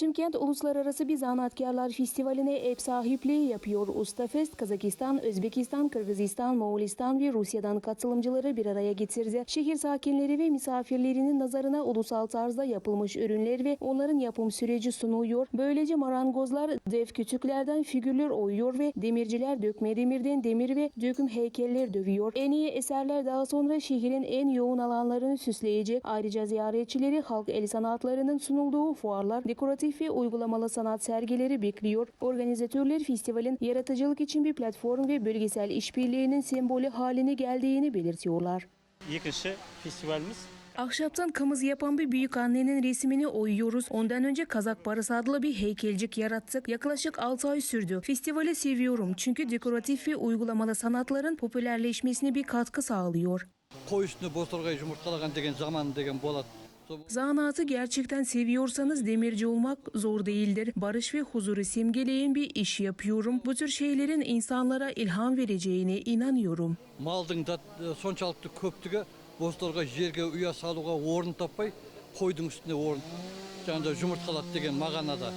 Çimkent Uluslararası bir Zanaatkarlar Festivali'ne ev sahipliği yapıyor. Ustafest, Kazakistan, Özbekistan, Kırgızistan, Moğolistan ve Rusya'dan katılımcıları bir araya getirdi. Şehir sakinleri ve misafirlerinin nazarına ulusal tarzda yapılmış ürünler ve onların yapım süreci sunuluyor. Böylece marangozlar dev kütüklerden figürler oyuyor ve demirciler dökme demirden demir ve döküm heykeller dövüyor. En iyi eserler daha sonra şehrin en yoğun alanlarını süsleyecek. Ayrıca ziyaretçileri halk el sanatlarının sunulduğu fuarlar, dekoratif keyfi uygulamalı sanat sergileri bekliyor. Organizatörler festivalin yaratıcılık için bir platform ve bölgesel işbirliğinin sembolü haline geldiğini belirtiyorlar. Yıkışı festivalimiz Ahşaptan kamız yapan bir büyük annenin resmini oyuyoruz. Ondan önce Kazak Barısı adlı bir heykelcik yarattık. Yaklaşık 6 ay sürdü. Festivali seviyorum çünkü dekoratif ve uygulamalı sanatların popülerleşmesine bir katkı sağlıyor. Koy üstüne boztorgayı yumurtalagan degen zaman degen bolat Zanaatı gerçekten seviyorsanız demirci olmak zor değildir. Barış ve huzuru simgeleyen bir iş yapıyorum. Bu tür şeylerin insanlara ilham vereceğine inanıyorum. малдың да э, соншалықты көптігі бозторғай жерге ұя салуға орын таппай қойдың үстіне орын жаңағыдай жұмыртқалады деген мағынада